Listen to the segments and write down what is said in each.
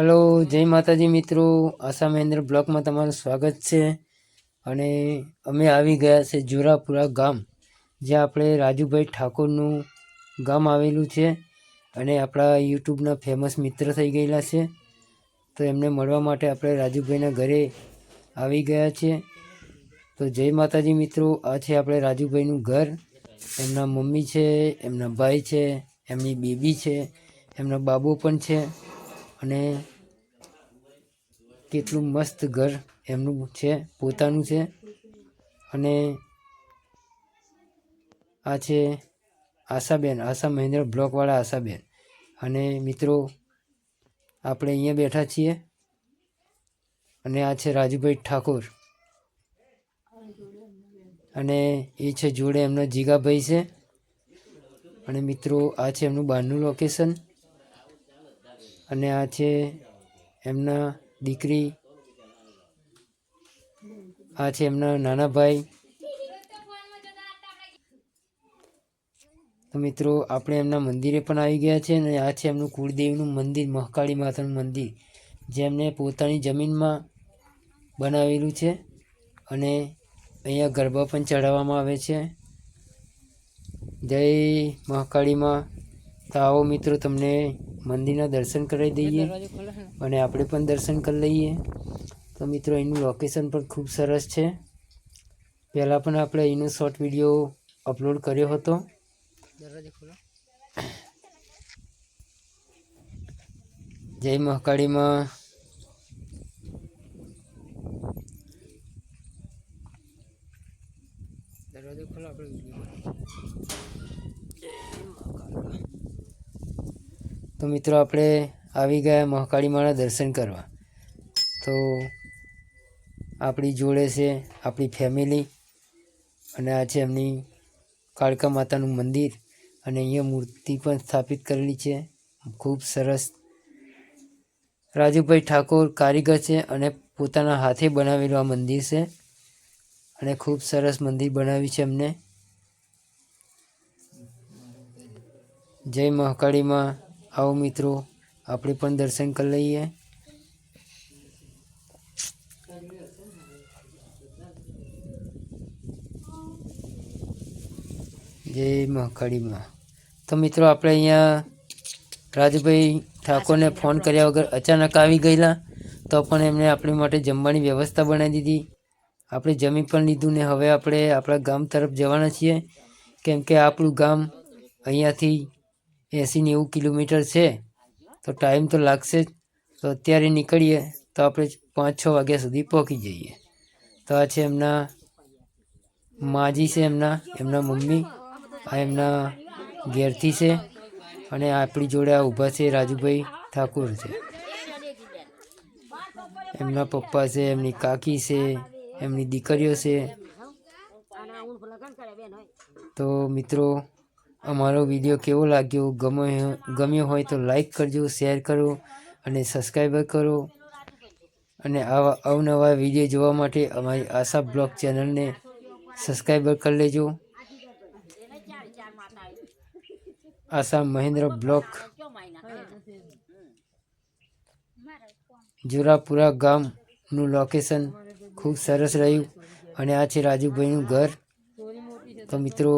Hello, જય માતાજી મિત્રો. આશા મહેન્દ્ર બ્લોકમાં તમારું સ્વાગત છે. અને અમે આવી ગયા છે જોરાપુરા ગામ, જ્યાં આપણે રાજુભાઈ ઠાકોરનું ગામ આવેલું છે અને આપણા યુટ્યુબના ફેમસ મિત્ર થઈ ગયેલા છે. તો એમને મળવા માટે આપણે રાજુભાઈના ઘરે આવી ગયા છીએ તો જય માતાજી મિત્રો, આ છે આપણે રાજુભાઈનું ઘર. એમના મમ્મી છે, એમના ભાઈ છે, એમની બેબી છે, એમના બાબુ પણ છે. અને કેટલું મસ્ત ઘર એમનું છે, પોતાનું છે. અને આ છે આશાબેન, આશા મહેન્દ્ર બ્લોકવાળા આશાબેન. અને મિત્રો, આપણે અહીંયા બેઠા છીએ. અને આ છે રાજુભાઈ ઠાકોર. અને એ છે જોડે એમનો જીગાભાઈ છે. અને મિત્રો, આ છે એમનું બહારનું લોકેશન અને આ છે એમના દીકરી આ છે એમના નાના ભાઈ મિત્રો, આપણે એમના મંદિરે પણ આવી ગયા છે અને આ છે એમનું કુળદેવનું મંદિર, મહાકાળી માતાનું મંદિર, જે પોતાની જમીનમાં બનાવેલું છે અને અહીંયા ગરબા પણ ચડાવવામાં આવે છે. જય મહાકાળીમાં. તો આવો મિત્રો તમને મંદિરના દર્શન કરાવી દઈએ અને આપણે પણ દર્શન કરી લઈએ. તો મિત્રો એનું લોકેશન પણ ખૂબ સરસ છે. પહેલાં પણ આપણે એનો શોર્ટ વીડિયો અપલોડ કર્યો હતો. જય મહાકાળીમાં. દરવાજો ખોલો આપણે તો મિત્રો આપણે આવી ગયા મહાકાળી માના દર્શન કરવા. તો આપણી જોડે છે આપણી ફેમિલી અને આ છે એમની કાળકા માતાનું મંદિર અને અહીંયા મૂર્તિ પણ સ્થાપિત કરેલી છે. ખૂબ સરસ. રાજુભાઈ ઠાકોર કારીગર છે અને પોતાના હાથે બનાવેલું આ મંદિર છે અને ખૂબ સરસ મંદિર બનાવ્યું છે એમને. જય મહાકાળીમાં આવો મિત્રો આપણે પણ દર્શન કરી લઈએ. જય મહાકાળીમાં તો મિત્રો આપણે અહીંયા રાજભાઈ ઠાકોરને ફોન કર્યા વગર અચાનક આવી ગયેલા તો પણ એમણે આપણી માટે જમવાની વ્યવસ્થા બનાવી દીધી. આપણે જમી પણ લીધું ને હવે આપણે આપણા ગામ તરફ જવાના છીએ. કેમ કે આપણું ગામ અહીંયાથી એંસી નેવું કિલોમીટર છે, તો ટાઈમ તો લાગશે જ. તો અત્યારે નીકળીએ, તો આપણે પાંચ છ વાગ્યા સુધી પહોંચી જઈએ. તો આ છે એમના માજી છે એમના એમના મમ્મી, આ એમના ઘેરથી છે અને આપણી જોડે આ ઊભા છે રાજુભાઈ ઠાકોર છે. એમના પપ્પા છે, એમની કાકી છે, એમની દીકરીઓ છે. તો મિત્રો અમારો વીડિયો કેવો લાગ્યો, ગમ્યો ગમ્યો હોય તો લાઈક કરજો શેર કરો અને સબસ્ક્રાઈબર કરો. અને આવા અવનવા વીડિયો જોવા માટે અમારી આશા બ્લોગ ચેનલને સબસ્ક્રાઈબર કરી લેજો. આશા મહેન્દ્ર બ્લોક જોરાપુરા ગામનું લોકેશન ખૂબ સરસ રહ્યું અને આ છે રાજુભાઈનું ઘર. તો મિત્રો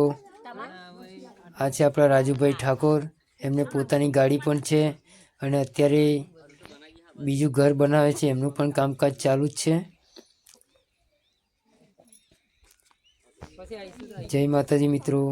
આ છે આપણા રાજુભાઈ ઠાકોર એમને પોતાની ગાડી પણ છે અને અત્યારે બીજું ઘર બનાવે છે, એમનું પણ કામકાજ ચાલુ જ છે. જય માતાજી મિત્રો.